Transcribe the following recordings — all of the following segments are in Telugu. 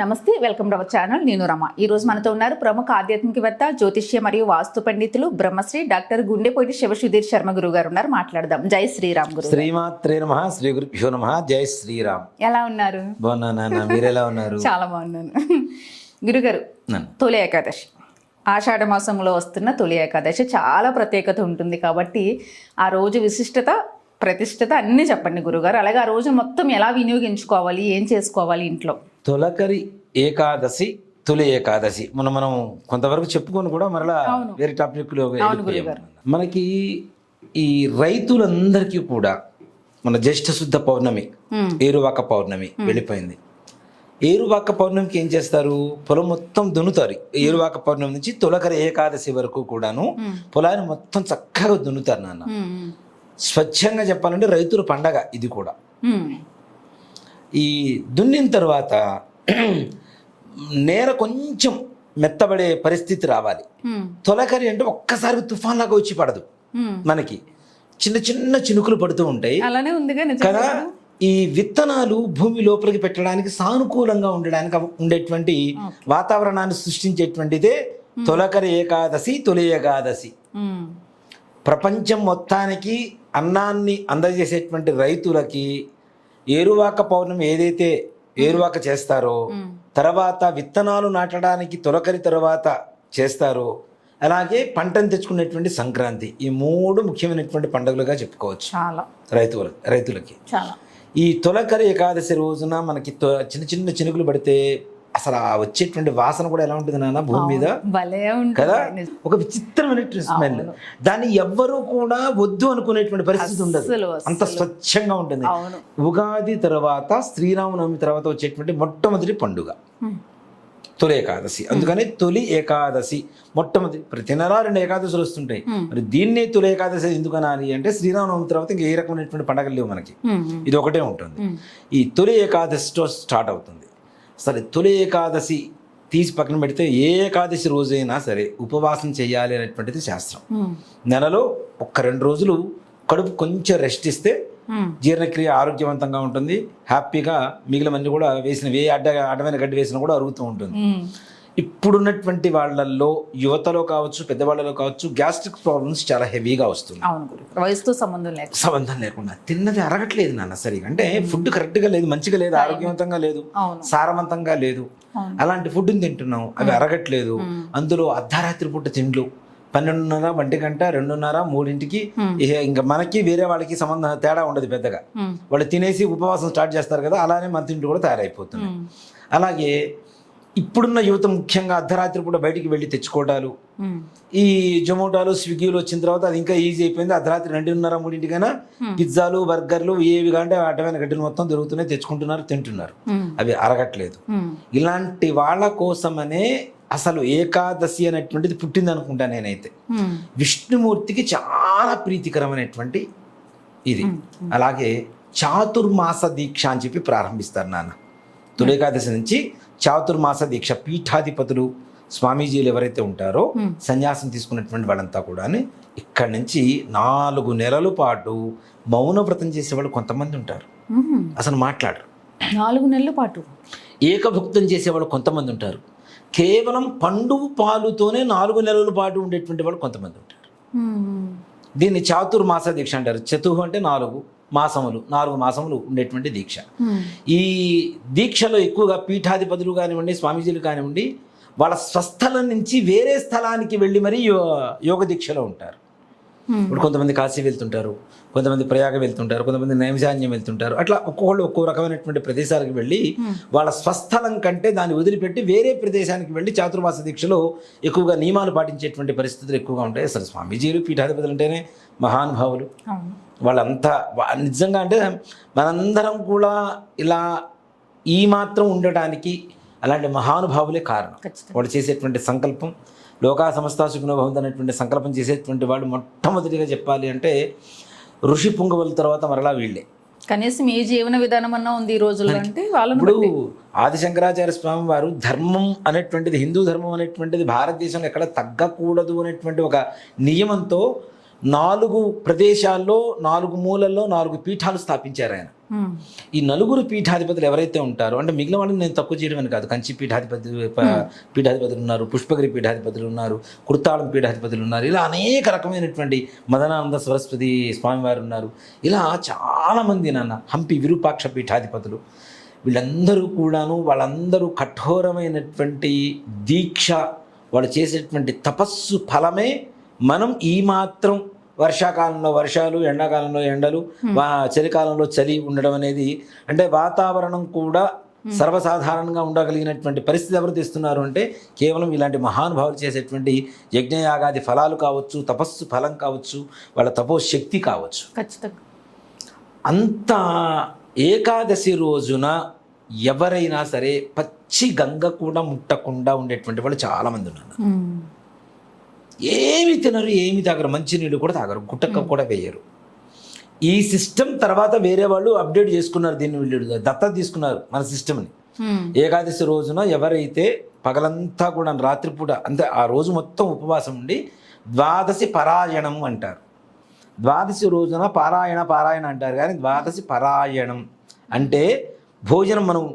నమస్తే వెల్కమ్ టు అవర్ ఛానల్. నేను రమ. ఈ రోజు మనతో ఉన్నారు ప్రముఖ ఆధ్యాత్మికవేత్త జ్యోతిష్య మరియు వాస్తు పండితులు బ్రహ్మశ్రీ డాక్టర్ గుండెపోటి శివ సుధీర్ శర్మ గురువు గారు ఉన్నారు. మాట్లాడదాం. జై శ్రీరామ్ గురు శ్రీమాత్రే నమ. శ్రీ గురుభ్యో నమ. జై శ్రీరామ్. ఎలా ఉన్నారు? నాన్న. మీరెలా ఉన్నారు? చాలా బాగున్నాను. గురుగారు. తొలి ఏకాదశి. ఆషాఢ మాసంలో వస్తున్న తొలి ఏకాదశి చాలా ప్రత్యేకత ఉంటుంది కాబట్టి ఆ రోజు విశిష్టత ప్రతిష్టత అన్నీ చెప్పండి గురుగారు. అలాగే ఆ రోజు మొత్తం ఎలా వినియోగించుకోవాలి? ఏం చేసుకోవాలి ఇంట్లో? తొలకరి ఏకాదశి తొలి ఏకాదశి. మనం మనం కొంతవరకు చెప్పుకొని కూడా మరలా వేరే టాపిక్లో వెళ్ళిపోయాం. మనకి ఈ రైతులందరికీ కూడా మన జ్యేష్ఠ శుద్ధ పౌర్ణమి. ఏరువాక పౌర్ణమి వెళ్ళిపోయింది. ఏరువాక పౌర్ణమికి ఏం చేస్తారు? పొలం మొత్తం దున్నుతారు. ఏరువాక పౌర్ణమి నుంచి తొలకరి ఏకాదశి వరకు కూడాను పొలాన్ని మొత్తం చక్కగా దున్నుతారు నాన్న. స్వచ్ఛంగా చెప్పాలంటే రైతుల పండగ ఇది కూడా. ఈ దున్నిన తర్వాత నేల కొంచెం మెత్తబడే పరిస్థితి రావాలి. తొలకరి అంటే ఒక్కసారి తుఫాన్ లాగా వచ్చి పడదు. మనకి చిన్న చిన్న చినుకులు పడుతూ ఉంటాయి అలానే నిజంగా. కదా ఈ విత్తనాలు భూమి లోపలికి పెట్టడానికి సానుకూలంగా ఉండడానికి ఉండేటువంటి వాతావరణాన్ని సృష్టించేటువంటిదే తొలకరి ఏకాదశి తొలి ఏకాదశి. ప్రపంచం మొత్తానికి అన్నాన్ని అందజేసేటువంటి రైతులకి ఏరువాక పౌర్ణమి ఏదైతే ఏరువాక చేస్తారో తర్వాత విత్తనాలు నాటడానికి తొలకరి తర్వాత చేస్తారో అలాగే పంటను తెచ్చుకునేటువంటి సంక్రాంతి. ఈ మూడు ముఖ్యమైనటువంటి పండుగలుగా చెప్పుకోవచ్చు. చాలా. రైతుల రైతులకి. చాలా. ఈ తొలకరి ఏకాదశి రోజున మనకి చిన్న చిన్న చినుకులు పడితే అసలు ఆ వచ్చేటువంటి వాసన కూడా ఎలా ఉంటుంది నాన్న? భూమి మీద? కదా. ఒక విచిత్రమైనటువంటి స్మెల్ దాన్ని ఎవ్వరూ కూడా వద్దు అనుకునేటువంటి పరిస్థితి ఉండదు. అంత స్వచ్ఛంగా ఉంటుంది. ఉగాది తర్వాత శ్రీరామనవమి తర్వాత వచ్చేటువంటి మొట్టమొదటి పండుగ. తొలి ఏకాదశి. అందుకని తొలి ఏకాదశి మొట్టమొదటి ప్రతి నెల రెండు ఏకాదశులు వస్తుంటాయి. మరి దీన్ని తొలి ఏకాదశి ఎందుకు అనాలి అంటే శ్రీరామనవమి తర్వాత ఇంకా ఏ రకమైనటువంటి పండగలు లేవు మనకి. ఇది ఒకటే ఉంటుంది. ఈ తొలి ఏకాదశితో స్టార్ట్ అవుతుంది. సరే తొలి ఏకాదశి తీసి పక్కన పెడితే ఏ ఏకాదశి రోజైనా సరే ఉపవాసం చేయాలి అనేటువంటిది శాస్త్రం. నెలలో ఒక్క రెండు రోజులు కడుపు కొంచెం రెస్ట్ ఇస్తే. జీర్ణక్రియ ఆరోగ్యవంతంగా ఉంటుంది హ్యాపీగా మిగిలినవన్నీ కూడా వేసిన ఏ అడ్డ అడ్డమైన గడ్డి వేసినా కూడా అరుగుతూ ఉంటుంది. ఇప్పుడున్నటువంటి వాళ్ళల్లో యువతలో కావచ్చు పెద్దవాళ్ళలో కావచ్చు గ్యాస్ట్రిక్ ప్రాబ్లమ్స్ చాలా హెవీగా వస్తుంది అవును వయసుతో సంబంధం లేక సంబంధం లేకుండా. తిన్నది అరగట్లేదు నాన్న సరిగా. అంటే ఫుడ్ కరెక్ట్గా లేదు మంచిగా లేదు ఆరోగ్యవంతంగా లేదు సారవంతంగా లేదు. అలాంటి ఫుడ్ని తింటున్నాం అవి అరగట్లేదు. అందులో అర్ధరాత్రి పూట తిండ్లు పన్నెండున్నర ఒంటి గంట రెండున్నర మూడింటికి ఇంకా మనకి వేరే వాళ్ళకి సంబంధం తేడా ఉండదు పెద్దగా. వాళ్ళు తినేసి ఉపవాసం స్టార్ట్ చేస్తారు కదా అలానే మన తిండి కూడా తయారైపోతుంది. అలాగే ఇప్పుడున్న యువత ముఖ్యంగా అర్ధరాత్రి పూట బయటికి వెళ్ళి తెచ్చుకోవడాలు. ఈ జొమాటోలు స్విగ్గీలు వచ్చిన తర్వాత అది ఇంకా ఈజీ అయిపోయింది. అర్ధరాత్రి రెండున్నర మూడింటికైనా పిజ్జాలు బర్గర్లు ఏవి కంటే అడ్డమైన గడ్డలు మొత్తం దొరుకుతున్నాయి తెచ్చుకుంటున్నారు తింటున్నారు. అవి అరగట్లేదు. ఇలాంటి వాళ్ళ కోసమనే అసలు ఏకాదశి అనేటువంటిది పుట్టింది అనుకుంటా నేనైతే. విష్ణుమూర్తికి చాలా ప్రీతికరమైనటువంటి ఇది. అలాగే చాతుర్మాస దీక్ష అని చెప్పి ప్రారంభిస్తారు నాన్న. తొలి ఏకాదశి నుంచి చాతుర్మాస దీక్ష పీఠాధిపతులు స్వామీజీలు ఎవరైతే ఉంటారో సన్యాసం తీసుకున్నటువంటి వాళ్ళంతా కూడా ఇక్కడి నుంచి నాలుగు నెలల పాటు మౌన వ్రతం చేసేవాళ్ళు కొంతమంది ఉంటారు. అసలు మాట్లాడరు. నాలుగు నెలల పాటు. ఏకభుక్తం చేసేవాళ్ళు కొంతమంది ఉంటారు. కేవలం పండు పాలుతోనే నాలుగు నెలల పాటు ఉండేటువంటి వాళ్ళు కొంతమంది ఉంటారు. దీన్ని చాతుర్మాస దీక్ష అంటారు. చతుహు అంటే నాలుగు. మాసములు నాలుగు మాసములు ఉండేటువంటి దీక్ష. ఈ దీక్షలో ఎక్కువగా పీఠాధిపతులు కానివ్వండి స్వామీజీలు కానివ్వండి వాళ్ళ స్వస్థలం నుంచి వేరే స్థలానికి వెళ్ళి మరీ యో- యోగ దీక్షలో ఉంటారు. ఇప్పుడు కొంతమంది కాశీ వెళ్తుంటారు కొంతమంది ప్రయాగ వెళ్తుంటారు కొంతమంది నైమిషాన్యం వెళ్తుంటారు. అట్లా ఒక్కొక్కళ్ళు ఒక్కో రకమైనటువంటి ప్రదేశాలకు వెళ్ళి వాళ్ళ స్వస్థలం కంటే దాన్ని వదిలిపెట్టి వేరే ప్రదేశానికి వెళ్ళి చాతుర్మాస దీక్షలో ఎక్కువగా నియమాలు పాటించేటువంటి పరిస్థితులు ఎక్కువగా ఉంటాయి. అసలు స్వామీజీలు పీఠాధిపతులు అంటేనే మహానుభావులు. వాళ్ళంతా నిజంగా అంటే మనందరం కూడా ఇలా ఈ మాత్రం ఉండటానికి అలాంటి మహానుభావులే కారణం. వాళ్ళు చేసేటువంటి సంకల్పం లోకా సమస్త సుఖనుభవం అనేటువంటి సంకల్పం చేసేటువంటి వాళ్ళు మొట్టమొదటిగా చెప్పాలి అంటే ఋషి పుంగవుల తర్వాత మరలా వీళ్ళే. కనీసం ఏ జీవన విధానం అన్నా ఉంది ఈ రోజుల్లో అంటే వాళ్ళని ఇప్పుడు ఆదిశంకరాచార్య స్వామి వారు ధర్మం అనేటువంటిది హిందూ ధర్మం అనేటువంటిది భారతదేశంలో ఎక్కడ తగ్గకూడదు అనేటువంటి ఒక నియమంతో నాలుగు ప్రదేశాల్లో నాలుగు మూలల్లో నాలుగు పీఠాలు స్థాపించారు ఆయన. ఈ నలుగురు పీఠాధిపతులు ఎవరైతే ఉంటారో అంటే మిగిలిన వాళ్ళని నేను తక్కువ చేయడం అని కాదు. కంచి పీఠాధిపతి పీఠాధిపతులు ఉన్నారు పుష్పగిరి పీఠాధిపతులు ఉన్నారు కుర్తాళం పీఠాధిపతులు ఉన్నారు. ఇలా అనేక రకమైనటువంటి మదనానంద సరస్వతి స్వామివారు ఉన్నారు. ఇలా చాలామంది నాన్న హంపి విరూపాక్ష పీఠాధిపతులు. వీళ్ళందరూ కూడాను వాళ్ళందరూ కఠోరమైనటువంటి దీక్ష వాళ్ళు చేసేటువంటి తపస్సు ఫలమే మనం ఈ మాత్రం వర్షాకాలంలో వర్షాలు ఎండాకాలంలో ఎండలు చలికాలంలో చలి ఉండడం అనేది అంటే వాతావరణం కూడా సర్వసాధారణంగా ఉండగలిగినటువంటి పరిస్థితి ఎవరు తెస్తున్నారు అంటే కేవలం ఇలాంటి మహానుభావులు చేసేటువంటి యజ్ఞయాగాది ఫలాలు కావచ్చు తపస్సు ఫలం కావచ్చు వాళ్ళ తపోశక్తి కావచ్చు. ఖచ్చితంగా. అంత ఏకాదశి రోజున ఎవరైనా సరే పచ్చి గంగ కూడా ముట్టకుండా ఉండేటువంటి వాళ్ళు చాలామంది ఉన్నారు. ఏమి తినరు ఏమి తాగరు. మంచినీళ్ళు కూడా తాగరు గుట్టక్క కూడా వేయరు. ఈ సిస్టమ్ తర్వాత వేరే వాళ్ళు అప్డేట్ చేసుకున్నారు దీన్ని వీళ్ళు. దత్తత తీసుకున్నారు మన సిస్టమ్ని. ఏకాదశి రోజున ఎవరైతే పగలంతా కూడా రాత్రిపూట అంటే ఆ రోజు మొత్తం ఉపవాసం ఉండి ద్వాదశి పరాయణం అంటారు. ద్వాదశి రోజున పారాయణ పారాయణ అంటారు కానీ ద్వాదశి పరాయణం అంటే భోజనం మనం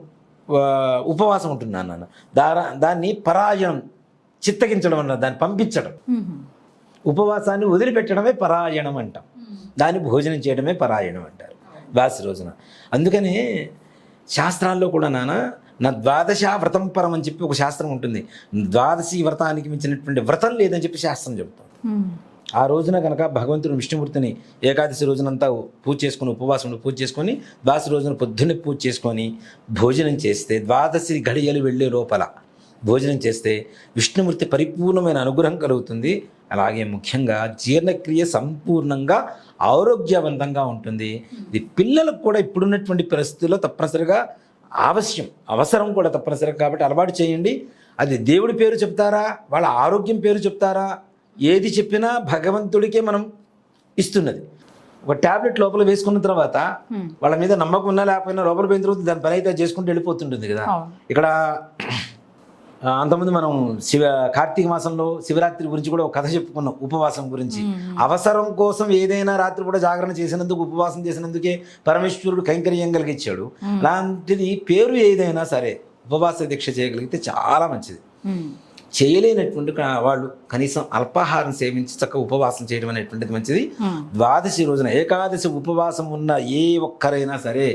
ఉపవాసం ఉంటున్నాను నాన్న దా దాన్ని పరాయణం చిత్తగించడం అన్న దాన్ని పంపించడం. ఉపవాసాన్ని వదిలిపెట్టడమే పరాయణం అంటాం. దాన్ని భోజనం చేయడమే పరాయణం అంటారు. ద్వాదశి రోజున. అందుకనే శాస్త్రాల్లో కూడా నాన్న నా ద్వాదశ వ్రతం పరం అని చెప్పి ఒక శాస్త్రం ఉంటుంది. ద్వాదశి వ్రతానికి మించినటువంటి వ్రతం లేదని చెప్పి శాస్త్రం చెబుతాం ఆ రోజున కనుక భగవంతుడు విష్ణుమూర్తిని ఏకాదశి రోజునంతా పూజ చేసుకుని ఉపవాసం పూజ చేసుకొని ద్వాదశి రోజున పొద్దున్నే పూజ చేసుకొని భోజనం చేస్తే ద్వాదశి గడియలు వెళ్ళే లోపల భోజనం చేస్తే విష్ణుమూర్తి పరిపూర్ణమైన అనుగ్రహం కలుగుతుంది. అలాగే ముఖ్యంగా జీర్ణక్రియ సంపూర్ణంగా ఆరోగ్యవంతంగా ఉంటుంది. ఇది పిల్లలకు కూడా ఇప్పుడున్నటువంటి పరిస్థితుల్లో తప్పనిసరిగా ఆవశ్యం అవసరం కూడా తప్పనిసరిగా కాబట్టి అలవాటు చేయండి. అది దేవుడి పేరు చెప్తారా? వాళ్ళ ఆరోగ్యం పేరు చెప్తారా? ఏది చెప్పినా భగవంతుడికే మనం ఇస్తున్నది. ఒక ట్యాబ్లెట్ లోపల వేసుకున్న తర్వాత వాళ్ళ మీద నమ్మకం ఉన్నా లేకపోయినా లోపల పోయిన తర్వాత దాని పని అయితే చేసుకుంటూ వెళ్ళిపోతుంటుంది కదా. ఇక్కడ అంతకుముందు మనం శివ కార్తీక మాసంలో శివరాత్రి గురించి కూడా ఒక కథ చెప్పుకున్నాం ఉపవాసం గురించి. అవసరం కోసం ఏదైనా రాత్రి కూడా జాగరణ చేసినందుకు ఉపవాసం చేసినందుకే పరమేశ్వరుడు కైంకర్యం కలిగించాడు. అలాంటిది పేరు ఏదైనా సరే ఉపవాస దీక్ష చేయగలిగితే చాలా మంచిది. చేయలేనటువంటి వాళ్ళు కనీసం అల్పాహారం సేవించి చక్కగా ఉపవాసం చేయడం అనేటువంటిది మంచిది. ద్వాదశి రోజున ఏకాదశి ఉపవాసం ఉన్న ఏ ఒక్కరైనా సరే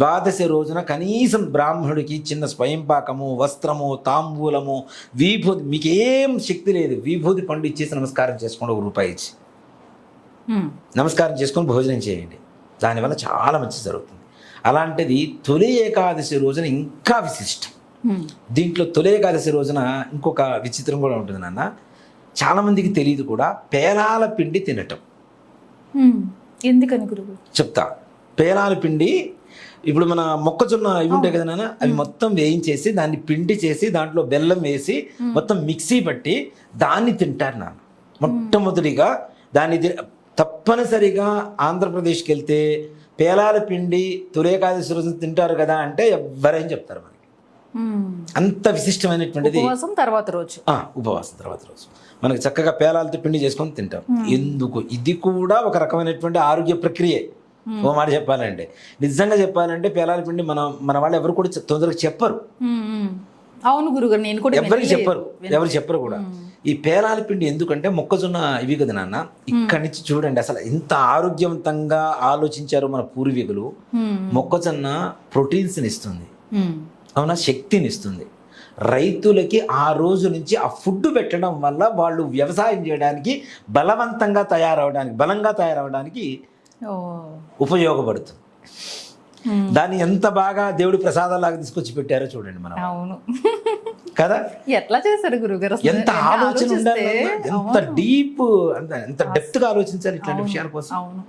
ద్వాదశి రోజున కనీసం బ్రాహ్మణుడికి చిన్న స్వయంపాకము వస్త్రము తాంబూలము విభూతి మీకు ఏం శక్తి లేదు. విభూతి పండు ఇచ్చేసి నమస్కారం చేసుకోండి ఒక రూపాయి ఇచ్చి. నమస్కారం చేసుకొని భోజనం చేయండి. దానివల్ల చాలా మంచి జరుగుతుంది. అలాంటిది తొలి ఏకాదశి రోజున ఇంకా విశిష్టం. దీంట్లో తొలి ఏకాదశి రోజున ఇంకొక విచిత్రం కూడా ఉంటుంది నాన్న. చాలామందికి తెలియదు కూడా పేలాల పిండి తినటం. ఎందుకని గురువు? చెప్తా. పేలాల పిండి ఇప్పుడు మన మొక్కజొన్న ఇవి ఉంటాయి కదా నాన్న అవి మొత్తం వేయించేసి దాన్ని పిండి చేసి దాంట్లో బెల్లం వేసి మొత్తం మిక్సీ పట్టి దాన్ని తింటారు నాన్న. మొట్టమొదటిగా దాన్ని తప్పనిసరిగా ఆంధ్రప్రదేశ్కి వెళ్తే పేలాల పిండి తులేకాదశి రోజున తింటారు కదా అంటే ఎవరైనా చెప్తారు మనకి. ఉమ్, అంత విశిష్టమైనటువంటిది. ఉపవాసం తర్వాత రోజు. ఆ, ఉపవాసం తర్వాత రోజు. మనకి చక్కగా పేలాలతో పిండి చేసుకొని తింటాం. ఎందుకు? ఇది కూడా ఒక రకమైనటువంటి ఆరోగ్య ప్రక్రియే. ఓ మాట చెప్పాలంటే. నిజంగా చెప్పాలంటే పేలాల పిండి మన మన వాళ్ళు ఎవరు కూడా తొందరగా చెప్పరు. అవును గురుగారు నేను కూడా ఎవరికి. చెప్పరు. ఎవరు చెప్పరు కూడా. ఈ పేలాల పిండి ఎందుకంటే మొక్కజొన్న ఇవి కదా నాన్న. ఇక్కడి నుంచి చూడండి అసలు ఎంత ఆరోగ్యవంతంగా ఆలోచించారో మన పూర్వీకులు. మొక్కజొన్న ప్రోటీన్స్ని ఇస్తుంది. అవునా శక్తిని ఇస్తుంది రైతులకి ఆ రోజు నుంచి ఆ ఫుడ్ పెట్టడం వల్ల వాళ్ళు వ్యవసాయం చేయడానికి బలవంతంగా తయారవడానికి బలంగా తయారవడానికి ఉపయోగపడుతుంది. దాన్ని ఎంత బాగా దేవుడి ప్రసాదాలాగా తీసుకొచ్చి పెట్టారో చూడండి మనం. అవును. కదా? ఎట్లా చేశారు గురుగారు? ఎంత ఆలోచన ఉండాలి? ఎంత డీప్ అంత ఎంత డెప్త్గా ఆలోచించాలి ఇట్లాంటి విషయాల కోసం. అవును.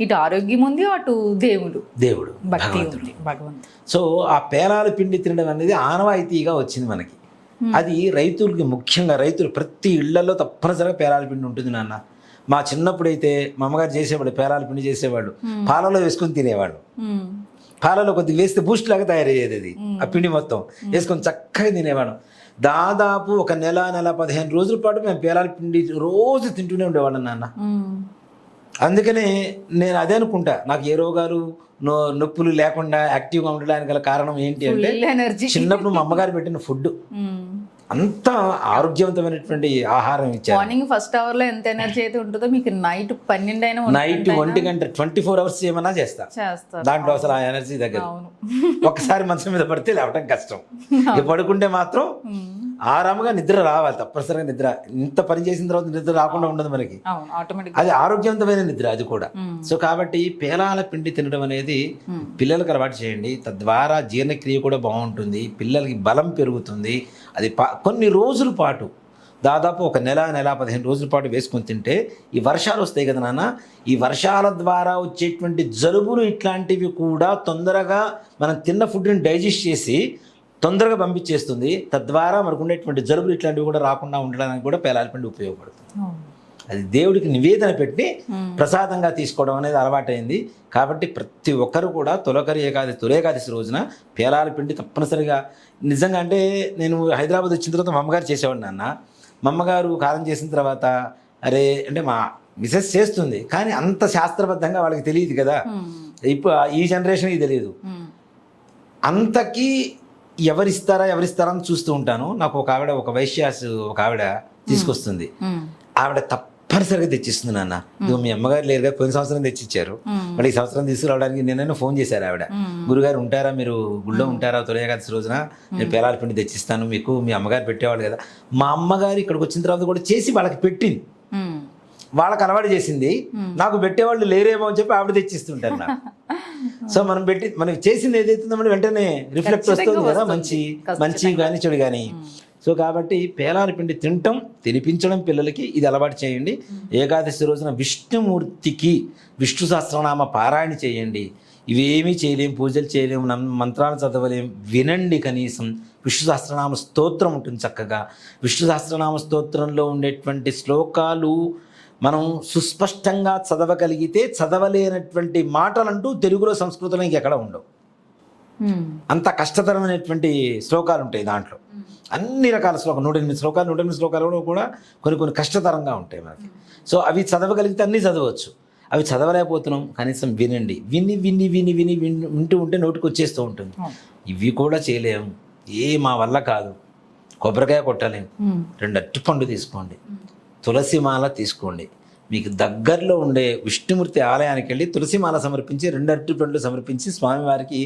ఇటు ఆరోగ్యం ఉంది అటు దేవుడు. దేవుడు భక్తి భగవంతుడు. ఉంది భగవంతుడు. సో ఆ పేలాల పిండి తినడం అనేది ఆనవాయితీగా వచ్చింది మనకి. అది రైతులకి ముఖ్యంగా రైతులు ప్రతి ఇళ్ళలో తప్పనిసరిగా పేలాల పిండి ఉంటుంది నాన్న. మా చిన్నప్పుడైతే మా అమ్మగారు చేసేవాళ్ళు పేలాల పిండి చేసేవాళ్ళు. పాలలో వేసుకొని ఉమ్, పాలలో కొద్దిగా వేస్తే బూస్ట్ లాగా తయారయ్యేది అది ఆ పిండి మొత్తం. వేసుకొని చక్కగా తినేవాడు దాదాపు ఒక నెల నెల పదిహేను రోజుల పాటు మేము పేలాల పిండి రోజు తింటూనే ఉండేవాళ్ళం నాన్న. అందుకనే నేను అదే అనుకుంటా. నాకు ఏ రోగాలు నొ నొప్పులు లేకుండా యాక్టివ్గా ఉండడానికి గల కారణం ఏంటి అంటే చిన్నప్పుడు మా అమ్మగారు పెట్టిన ఫుడ్ అంత ఆరోగ్యవంతమైనటువంటి ఆహారం ఇచ్చారు. మార్నింగ్ ఫస్ట్ అవర్లో ఎంత ఎనర్జీ అయితే ఉంటుందో మీకు నైట్ పన్నెండు అయినా నైట్ ఒంటి గంట ట్వంటీ ఫోర్ అవర్స్ ఏమన్నా చేస్తా. దాంట్లో అసలు ఆ ఎనర్జీ దగ్గర. ఒక్కసారి మంచం మీద పడితే లేవటం కష్టం. పడుకుంటే మాత్రం ఆరాముగా నిద్ర రావాలి తప్పనిసరిగా నిద్ర. ఇంత పని చేసిన తర్వాత నిద్ర రాకుండా ఉండదు మనకి. అది ఆరోగ్యవంతమైన నిద్ర అది కూడా. సో కాబట్టి పేలాల పిండి తినడం అనేది పిల్లలకు అలవాటు చేయండి. తద్వారా జీర్ణక్రియ కూడా బాగుంటుంది. పిల్లలకి బలం పెరుగుతుంది. అది కొన్ని రోజుల పాటు దాదాపు ఒక నెల నెల పదిహేను రోజుల పాటు వేసుకొని తింటే ఈ వర్షాలు వస్తాయి కదా నాన్న. ఈ వర్షాల ద్వారా వచ్చేటువంటి జలుబులు ఇట్లాంటివి కూడా తొందరగా మనం తిన్న ఫుడ్ని డైజెస్ట్ చేసి తొందరగా పంపించేస్తుంది. తద్వారా మనకు ఉండేటువంటి జలుబులు ఇట్లాంటివి కూడా రాకుండా ఉండడానికి కూడా పేలాల పిండి ఉపయోగపడుతుంది అది దేవుడికి నివేదన పెట్టి ప్రసాదంగా తీసుకోవడం అనేది అలవాటైంది. కాబట్టి ప్రతి ఒక్కరు కూడా తొలకరి ఏకాదశి తొలేకాదశి రోజున పేలాల పిండి తప్పనిసరిగా నిజంగా అంటే నేను హైదరాబాద్ వచ్చిన తర్వాత మా అమ్మగారు చేసేవాడిని నాన్న. మా అమ్మగారు కాలం చేసిన తర్వాత అరే అంటే మా మిసెస్ చేస్తుంది. కానీ అంత శాస్త్రబద్ధంగా వాళ్ళకి తెలియదు కదా. ఇప్పుడు ఈ జనరేషన్కి తెలియదు. అంతకీ ఎవరిస్తారా ఎవరిస్తారా అని చూస్తూ ఉంటాను. నాకు ఒక ఆవిడ ఒక వైశ్యాస్ ఒక ఆవిడ తీసుకొస్తుంది. ఆవిడ తప్పనిసరిగా తెచ్చిస్తుంది నాన్న. ఇదిగో మీ అమ్మగారు లేరుగా పోయిన సంవత్సరం తెచ్చిచ్చారు. మళ్ళీ ఈ సంవత్సరం తీసుకురావడానికి నేనైనా ఫోన్ చేశారు ఆవిడ. గురుగారు ఉంటారా మీరు? గుళ్ళో ఉంటారా తొలగేకాదశి రోజున? నేను పేలాల పిండి తెచ్చిస్తాను మీకు మీ అమ్మగారు పెట్టేవాళ్ళు కదా. మా అమ్మగారు ఇక్కడికి వచ్చిన తర్వాత కూడా చేసి వాళ్ళకి పెట్టింది. వాళ్ళకి అలవాటు చేసింది నాకు పెట్టేవాళ్ళు లేరేమో అని చెప్పి ఆవిడ తెచ్చిస్తుంటారు నాకు. సో మనం పెట్టి మనకి చేసింది ఏదైతుందో మనం వెంటనే రిఫ్లెక్ట్ వస్తుంది కదా మంచి మంచి కానీ చెడు కానీ సో కాబట్టి పేలాల పిండి తినటం తినిపించడం పిల్లలకి ఇది అలవాటు చేయండి. ఏకాదశి రోజున విష్ణుమూర్తికి విష్ణు సహస్రనామ పారాయణ చేయండి. ఇవేమీ చేయలేం పూజలు చేయలేం మంత్రాలు చదవలేం వినండి కనీసం. విష్ణు సహస్రనామ స్తోత్రం ఉంటుంది చక్కగా. విష్ణు సహస్రనామ స్తోత్రంలో ఉండేటువంటి శ్లోకాలు మనం సుస్పష్టంగా చదవగలిగితే చదవలేనటువంటి మాటలంటూ తెలుగులో సంస్కృతంలో ఇంకెక్కడ ఉండవు. అంత కష్టతరమైనటువంటి శ్లోకాలు ఉంటాయి దాంట్లో. అన్ని రకాల శ్లోకాలు నూట ఎనిమిది శ్లోకాలు నూట ఎనిమిది శ్లోకాలు కూడా కొన్ని కొన్ని కష్టతరంగా ఉంటాయి మనకి. సో అవి చదవగలిగితే అన్నీ చదవచ్చు. అవి చదవలేకపోతున్నాం కనీసం వినండి. విని విని విని విని విని వింటూ ఉంటే నోటికి వచ్చేస్తూ ఉంటుంది. ఇవి కూడా చేయలేము. ఏ మా వల్ల కాదు. కొబ్బరికాయ కొట్టలేము. రెండు అట్టిపండు తీసుకోండి. తులసిమాల తీసుకోండి. మీకు దగ్గరలో ఉండే విష్ణుమూర్తి ఆలయానికి వెళ్ళి తులసి మాల సమర్పించి రెండు అరటి పండ్లు సమర్పించి స్వామివారికి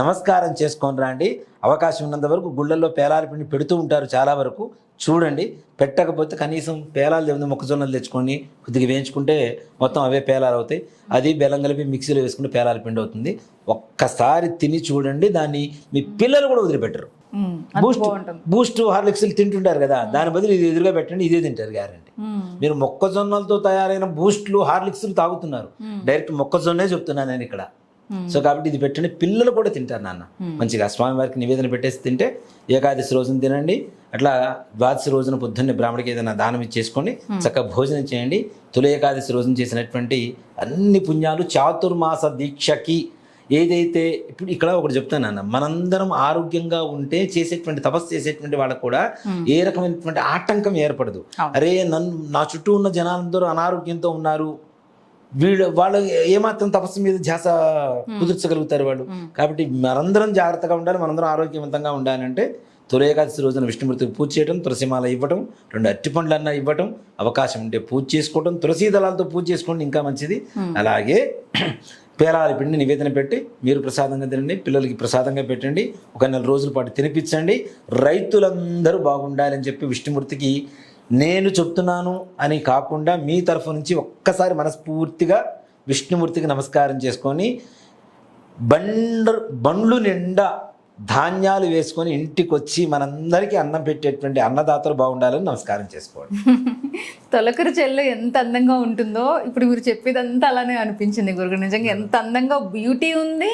నమస్కారం చేసుకొని రండి. అవకాశం ఉన్నంత వరకు గుళ్ళల్లో పేలాల పిండి పెడుతూ ఉంటారు చాలా వరకు. చూడండి పెట్టకపోతే కనీసం పేలాలు ఏముంది మొక్కజొన్నలు తెచ్చుకొని కొద్దిగా వేయించుకుంటే మొత్తం అవే పేలాలు అవుతాయి. అది బెల్లం కలిపి మిక్సీలో వేసుకుంటే పేలాల పిండి అవుతుంది. ఒక్కసారి తిని చూడండి దాన్ని మీ పిల్లలు కూడా వదిలిపెట్టరు. బూస్ట్ బూస్ట్ హార్లిక్స్ తింటుంటారు కదా. దాని బదులు ఇది ఎదురుగా పెట్టండి ఇదే తింటారు గ్యారంటీ. మీరు మొక్కజొన్నలతో తయారైన బూస్ట్లు హార్లిక్స్లు తాగుతున్నారు. డైరెక్ట్ మొక్కజొన్నే చెప్తున్నాను నేను ఇక్కడ. సో కాబట్టి ఇది పెట్టండి. పిల్లలు కూడా తింటారు నాన్న. మంచిగా స్వామివారికి నివేదన పెట్టేసి తింటే ఏకాదశి రోజున తినండి. అట్లా ద్వాదశి రోజున పొద్దున్నే బ్రాహ్మడికి ఏదైనా దానం ఇచ్చేసుకోండి చక్కగా భోజనం చేయండి. తొలి ఏకాదశి రోజున చేసినటువంటి అన్ని పుణ్యాలు చాతుర్మాస దీక్షకి ఏదైతే ఇప్పుడు ఇక్కడ ఒకటి చెప్తాను అన్న మనందరం ఆరోగ్యంగా ఉంటే చేసేటువంటి తపస్సు చేసేటువంటి వాళ్ళకు కూడా ఏ రకమైనటువంటి ఆటంకం ఏర్పడదు. అరే నన్ను నా చుట్టూ ఉన్న జనాలందరూ అనారోగ్యంతో ఉన్నారు. వీళ్ళు వాళ్ళు ఏమాత్రం తపస్సు మీద ధ్యాస కుదుర్చగలుగుతారు వాళ్ళు. కాబట్టి మనందరం జాగ్రత్తగా ఉండాలి మనందరం ఆరోగ్యవంతంగా ఉండాలంటే తొలి ఏకాదశి రోజున విష్ణుమూర్తికి పూజ చేయడం తులసిమాల ఇవ్వటం రెండు అట్టి పండ్లన్నా ఇవ్వటం అవకాశం ఉంటే పూజ చేసుకోవడం తులసి దళాలతో పూజ చేసుకోండి ఇంకా మంచిది. అలాగే పేలాల పిండి నివేదన పెట్టి మీరు ప్రసాదంగా తినండి పిల్లలకి ప్రసాదంగా పెట్టండి ఒక నెల రోజుల పాటు తినిపించండి రైతులందరూ బాగుండాలని చెప్పి విష్ణుమూర్తికి నేను చెప్తున్నాను అని కాకుండా మీ తరఫు నుంచి ఒక్కసారి మనస్ఫూర్తిగా విష్ణుమూర్తికి నమస్కారం చేసుకొని బండ బండ్లు నిండా ధాన్యాలు వేసుకొని ఇంటికి వచ్చి మనందరికీ అన్నం పెట్టేటువంటి అన్నదాతలు బాగుండాలని నమస్కారం చేసుకోండి. తొలకరి చెల్లు ఎంత అందంగా ఉంటుందో ఇప్పుడు మీరు చెప్పేదంతా అలానే అనిపించింది గురుగారు. నిజంగా ఎంత అందంగా బ్యూటీ ఉంది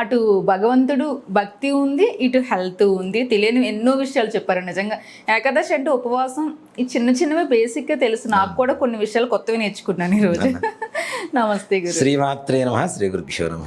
అటు భగవంతుడు భక్తి ఉంది ఇటు హెల్త్ ఉంది. తెలియని ఎన్నో విషయాలు చెప్పారు నిజంగా. ఏకాదశి అంటే ఉపవాసం ఈ చిన్న చిన్నవి బేసిక్గా తెలుసు. నాకు కూడా కొన్ని విషయాలు కొత్తవి నేర్చుకున్నాను ఈరోజు నమస్తే గురు. శ్రీమాత్రే నమ శ్రీ గురుభ్యో నమ.